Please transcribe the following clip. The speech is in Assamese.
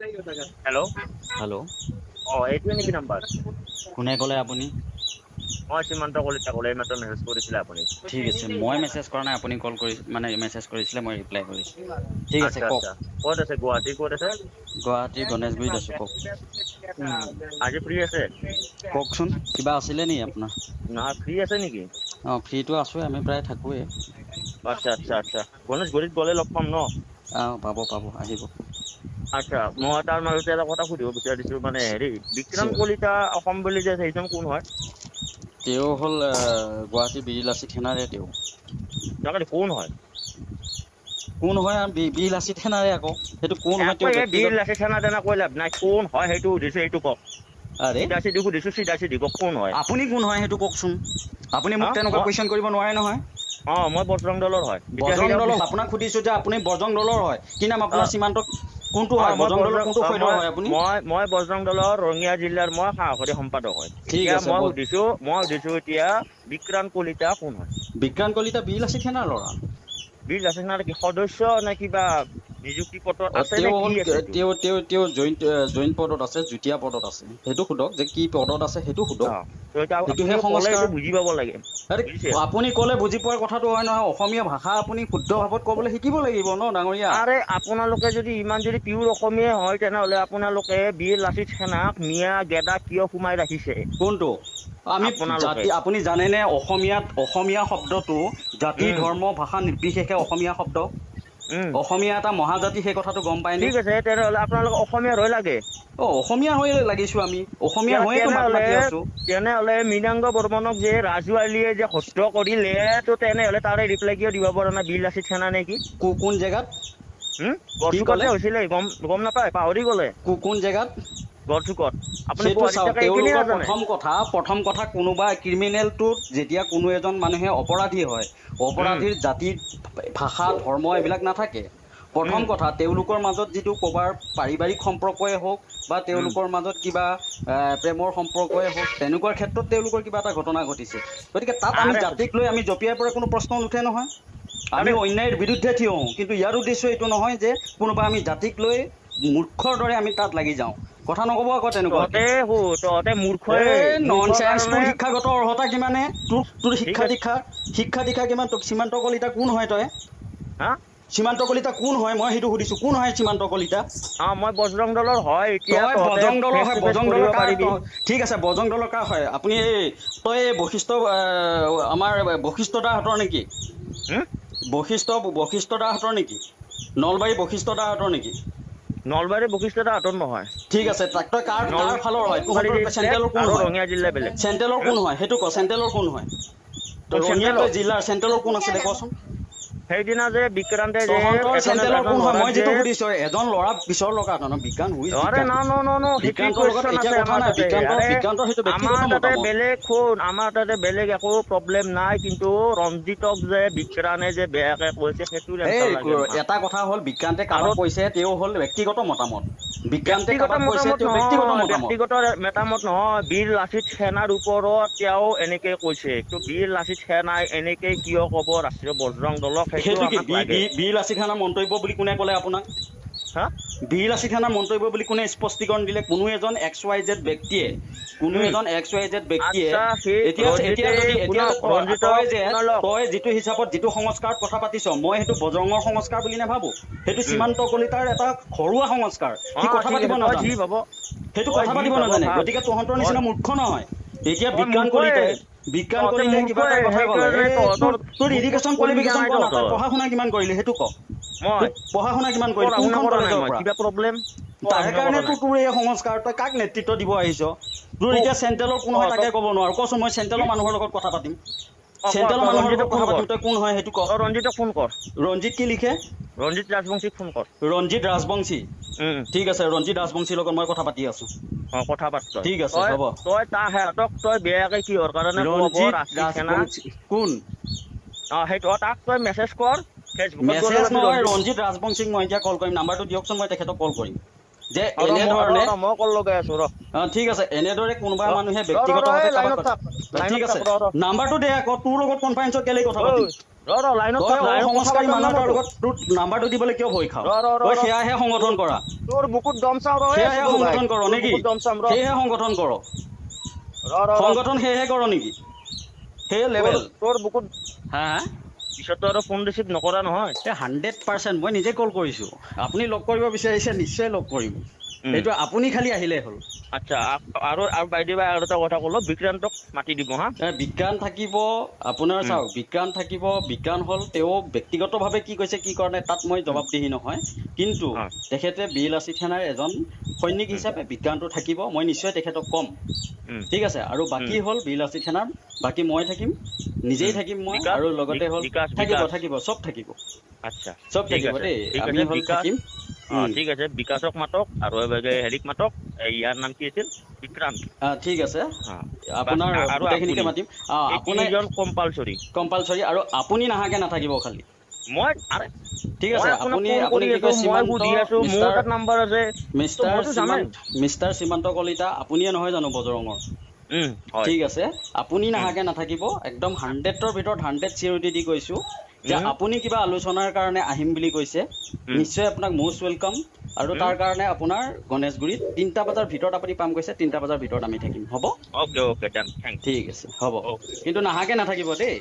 হেল্ল' হেল্ল' অঁ এইটোৱে নেকি নাম্বাৰ কোনে ক'লে আপুনি? মই সীমান্ত কলিতা ক'লে এইমাত্ৰ মেছেজ কৰিছিলে আপুনি। ঠিক আছে মই মেছেজ কৰা নাই আপুনি কল কৰি মানে মেছেজ কৰিছিলে মই ৰিপ্লাই কৰিছোঁ। ঠিক আছে কওক। ক'ত আছে গুৱাহাটী ক'ত আছে? গুৱাহাটীৰ গণেশগুৰিত আছোঁ কওক। আজি ফ্ৰী আছে? কওকচোন কিবা আছিলে নি আপোনাৰ? নহয় ফ্ৰী আছে নেকি? অঁ ফ্ৰীটো আছোঁৱে আমি প্ৰায় থাকোঁৱেই আচ্ছা আচ্ছা আচ্ছা। গণেশগুৰিত গ'লে লগ পাম ন? অঁ পাব পাব আহিব। আচ্ছা মই তাৰ মাজতে এটা কথা সুধিব বিচাৰিছোঁ মানে হেৰি বিক্ৰম কলিতা অসম বুলি যে সেইজন কোন হয়? তেওঁ হ'ল গুৱাহাটী বীৰলাচিত সেনাৰে তেওঁ। তাকে কোন হয়? কোন হয় আৰু বি- বীৰলাচিত সেনাৰে আকৌ। সেইটো কোন হয় বীৰ লাচিত সেনা তেনা কৈ লাভ নাই কোন হয় সেইটো সুধিছোঁ সেইটো কওক। হয়? আপুনি কোন হয় সেইটো কওকচোন। আপুনি মোক? তেনেকুৱা কুৱেশ্যন কৰিব নোৱাৰে নহয়। অঁ মই বজৰং দলৰ হয়। বজৰং দলৰ আপোনাক সুধিছো যে আপুনি বজৰং দলৰ হয়। কি নাম আপোনাৰ। সীমান্ত কোনটো হয়? বজৰং দলৰ কোনটো মই- হয় আপুনি? মই মই বজৰং দলৰ ৰঙিয়া জিলাৰ মই সাহসৰী সম্পাদক হয়। ঠিক আছে, মই সুধিছো মই সুধিছো এতিয়া বিক্ৰান্ত কলিতা কোন হয়? বিক্ৰান্ত কলিতা বিল আছে সেনাৰ ল'ৰা? বিল আছে সেনাৰ কি সদস্য নে কিবা নিযুক্তি পত্ৰত আছে তেওঁ? তেওঁ তেওঁ তেওঁ জইণ্ট জইণ্ট পদত আছে যুটীয়া পদত আছে। সেইটো সোধক যে কি পদত আছে সেইটো সোধক। সেইটোহে সংস্কাৰ। বুজি পাব লাগে। আপুনি ক'লে বুজি পোৱাৰ কথাটো হয় নহয় অসমীয়া ভাষা আপুনি শুদ্ধ ভাৱত ক'বলৈ শিকিব লাগিব ন ডাঙৰীয়া? আৰে আপোনালোকে যদি ইমান যদি পিয়ৰ অসমীয়া হয় তেনেহ'লে আপোনালোকে বীৰ লাচিত সেনাক মিয়া গেদা কিয় সোমাই ৰাখিছে? কোনটো? আমি। জাতি আপুনি জানেনে অসমীয়াত অসমীয়া শব্দটো জাতি ধৰ্ম ভাষা নিৰ্বিশেষে অসমীয়া শব্দ? অসমীয়া এটা মহাজাতি সেই কথাটো গম পায়নে ঠিক আছে তেনেহ'লে আপোনালোক অসমীয়াৰ হৈ লাগে। অ অসমীয়া হৈয়ে লাগিছো আমি। অসমীয়া মাত তেনেহ'লে আছো। তেনেহ'লে মৃণাংগ বৰ্মনক যে ৰাজু আলীয়ে যে হত্যা কৰিলে তো তেনেহ'লে তাৰে ৰিপ্লাই কিয় দিব পৰা নাই? বীৰ লাচিত সেনা নে কি কো- কোন জেগাত হৈছিলে গম গম নাপায় পাহৰি গ'লে। কো- কোন জেগাত? গড়চুকত আপুনি প্ৰথম কথা প্ৰথম কথা কোনোবা ক্ৰিমিনেলটোত যেতিয়া কোনো এজন মানুহে অপৰাধী হয় অপৰাধীৰ জাতি ভাষা ধৰ্ম এইবিলাক নাথাকে। প্ৰথম। কথা তেওঁলোকৰ মাজত যিটো ক'বাৰ পাৰিবাৰিক সম্পৰ্কই হওক বা তেওঁলোকৰ মাজত কিবা প্ৰেমৰ সম্পৰ্কই হওক তেনেকুৱা ক্ষেত্ৰত তেওঁলোকৰ কিবা এটা ঘটনা ঘটিছে। গতিকে তাত আমি জাতিক লৈ আমি জঁপিয়াই পৰা কোনো প্ৰশ্ন নুঠে নহয়। আমি অন্যায়ৰ বিৰুদ্ধে থিয় হওঁ। কিন্তু ইয়াৰ উদ্দেশ্য এইটো নহয় যে কোনোবা আমি জাতিক লৈ মূৰ্খৰ দৰে আমি তাত লাগি যাওঁ। কথা নক'ব আকৌ তেনেকুৱা। কাৰণে- শিক্ষাগত অৰ্হতা কিমানে? তোৰ তোৰ শিক্ষা দীক্ষা শিক্ষা দীক্ষা কিমান? তোক সীমান্ত কলিতা কোন হয় তই? সীমান্ত কলিতা কোন হয়? মই সেইটো সুধিছো। কোন হয় সীমান্ত কলিতা? মই বজৰং দলৰ হয়। এতিয়া তই দলৰ হয় to face বজং কৰিব দলৰ। ঠিক আছে বজং দলৰ কাৰ হয়? আপুনি এই তই এই বশিষ্ঠ আমাৰ বশিষ্ঠ দাহঁতৰ নেকি? বশিষ্ঠ বশিষ্ঠ দাহঁতৰ নেকি? নলবাৰী বশিষ্ঠ দাহঁতৰ নেকি? নলবাৰী বশিষ্ঠ হাতত নহয়। ঠিক আছে তাক তই কাৰ নল- কাৰ ফালৰ হয়? নলবাৰী তহঁতৰ চেণ্ট্ৰেলৰ কোন আৰু হয়? ৰঙিয়া জিলা বেলেগ। চেণ্ট্ৰেলৰ কোন হয়? সেইটো ক চেণ্ট্ৰেলৰ কোন হয়? ৰঙিয়া জিলাৰ চেণ্ট্ৰেলৰ কোন আছিলে? কচোন। সেইদিনা যে বিক্ৰান্তে যে এজন- মই যিটো সুধিছো ল'ৰা পিছৰ লগা নহয় বিজ্ঞান হুইজ আৰে বিজ্ঞান না ন ন ন বিক্ৰান্তৰ লগত এতিয়া কথা নাই। বিক্ৰান্তৰ বিক্ৰান্তৰ সেইটো ব্যক্তিগত আমাৰ তাতে মতামত। বেলেগ শুন আমাৰ তাতে বেলেগ একো প্ৰব্লেম নাই কিন্তু ৰঞ্জিতক যে বিক্ৰানে যে বেয়াকে কৈছে সেইটো এটা কথা হ'ল বিক্ৰান্তে আৰু- কৈছে তেওঁ হ'ল ব্যক্তিগত মতামত। ব্যক্তিগত ব্যক্তিগত নহয় বীৰ লাচিত সেনাৰ ওপৰত তেওঁ এনেকে কৈছে। বীৰ লাচিত সেনাই এনেকে কিয় ক'ব? ৰাষ্ট্ৰীয় বজৰং দলক বীৰ লাচিত খানাৰ মন্তব্য বুলি কোনে ক'লে আপোনাক? হা? বীৰ লাচিত খানাৰ মন্তব্য বুলি কোনে স্পষ্টীকৰণ দিলে? কোনো এজন এক্স ৱাই জেড ব্যক্তিয়ে কোনো। এজন এক্স ৱাই জেড ব্যক্তিয়ে এতিয়া ৰঞ্জিতে এতিয়া যদি এতিয়া ৰঞ্জিতক তই যে। তই যিটো হিচাপত যিটো সংস্কাৰত কথা পাতিছ মই সেইটো বজৰঙৰ সংস্কাৰ বুলি নাভাবো। সেইটো সীমান্ত কলিতাৰ এটা ঘৰুৱা সংস্কাৰ। সি কথা পাতিব নাজানে। সেইটো কথা পাতিব নাজানে। গতিকে তহঁতৰ নিচিনা মূৰ্খ নহয়। এতিয়া বিজ্ঞান। কলিতাই বিজ্ঞান কলিতাই কিবা এটা কথা ক'লে তোৰ- মূৰ্খ কোৱালিফিকেশ্যন। পঢ়া শুনা কিমান কৰিলি? সেইটো ক। মই পঢ়া শুনা কিমান কৰিলি? কোনখন কলেজৰ পৰা? তাৰ কাৰণেতো তোৰ এই সংস্কাৰ তই কাক নেতৃত্ব দিব আহিছ? তোৰ এতিয়া চেণ্ট্ৰেলৰ কোন হয় তাকে ক'ব নোৱাৰো। কচোন মই চেণ্ট্ৰেলৰ মানুহৰ লগত কথা পাতিম। চেণ্ট্ৰেলৰ মানুহৰ লগত কথা পাতিম তই কোন হয় সেইটো ক ৰঞ্জিতক ফোন কৰ। ৰঞ্জিত কি লিখে? ৰঞ্জিত ৰাজবংশীক ফোন কৰ। ৰঞ্জিত ৰাজবংশী? ঠিক আছে ৰঞ্জিত ৰাজবংশীৰ লগত মই কথা পাতি আছো। অ, কথা পাত। ঠিক আছে, হ'ব। তই তাৰ সিহঁতক তই বেয়াকে কিহৰ কাৰণে কোন? অ, সেইটো তাক তই মেছেজ কৰ। মেছেজ নহয় ৰঞ্জিত ৰাজবংশীক মই এতিয়া কল কৰিম। নাম্বাৰটো দিয়কচোন মই তেখেতক কল কৰিম। যে এনেধৰণে মই কল লগাই আছো ৰ। ঠিক আছে এনেদৰে কোনোবা মানুহে ব্যক্তিগতভাৱে ঠিক আছে। নাম্বাৰটো দে আকৌ তোৰ লগত কনফাৰেন্সত কেলেই কথা পাতিম। সংস্কাৰী পাতা মানুহ এটাৰ নহয় লগত তোৰ নাম্বাৰটো দিবলৈ কিয় ভয় খাৱ? ৰ, ৰ, ৰ, তই ৰ। সেয়াহে সংগঠন কৰা। তোৰ বুকুত দম চাম ৰ এই সেয়াহে। সংগঠন কৰ নেকি? সেয়েহে সংগঠন কৰ। সংগঠন সেয়েহে কৰ সেই লেভেল তোৰ- তোৰ বুকুত হা? হা পিছত তই আৰু ফোন ৰিচিভ নকৰা নহয় এই হাণ্ড্ৰেড পাৰ্চেণ্ট মই নিজে কল কৰিছোঁ আপুনি লগ কৰিব বিচাৰিছে নিশ্চয় লগ কৰিম। সেইটো আপুনি খালি আহিলেই হ'ল আচ্ছা আৰু আৰু বাইদেউ আৰু এটা কথা ক'লো বিক্ৰান্তক মাতি দিব হা বিজ্ঞান থাকিব আপোনাৰ। চাওক বিজ্ঞান থাকিব বিজ্ঞান হ'ল তেওঁ ব্যক্তিগতভাৱে কি কৈছে কি কৰা নাই তাত মই জবাবদিহি নহয় কিন্তু। তেখেতে বীৰ লাচিত সেনাৰ এজন সৈনিক হিচাপে বিজ্ঞানটো থাকিব মই নিশ্চয় তেখেতক ক'ম। ঠিক আছে আৰু বাকী হ'ল বীৰ লাচিত সেনাৰ বাকী মই থাকিম নিজেই। থাকিম মই আৰু লগতে হ'ল থাকিব। থাকিব চব থাকিব আচ্ছা চব থাকিব দেই আমি হ'ল। থাকিম। ঠিক আছে বিকাশক মাতক আৰু হেৰিক মাতক ইয়াৰ নাম কি আছিল বিক্ৰান্ত ঠিক আছে। আপোনাৰ গোটেইখিনিকে আপুনি। মাতিম আপোনাৰ তিনিজন কম্পালচৰি কম্পালচৰি আৰু আপুনি নাহাকে নাথাকিব খালি মই আৰে ঠিক আছে আপুনি আপুনি কি কয় সীমান্ত সুধি আছো মোৰ তাত নাম্বাৰ আছে মিষ্টাৰ। সীমান্ত মিষ্টাৰ সীমান্ত কলিতা আপুনিয়ে নহয় জানো বজৰঙৰ ঠিক আছে আপুনি নাহাকে নাথাকিব একদম হাণ্ড্ৰেডৰ ভিতৰত হাণ্ড্ৰেড চিৰিটি দি কৈছোঁ যে। আপুনি কিবা আলোচনাৰ কাৰণে আহিম বুলি কৈছে। নিশ্চয় আপোনাক মষ্ট ৱেলকাম আৰু। তাৰ কাৰণে আপোনাৰ গণেশগুৰিত তিনিটা বজাৰ ভিতৰত আপুনি পাম কৈছে তিনিটা বজাৰ ভিতৰত আমি থাকিম হ'ব ঠিক আছে হ'ব কিন্তু নাহাকে নাথাকিব দেই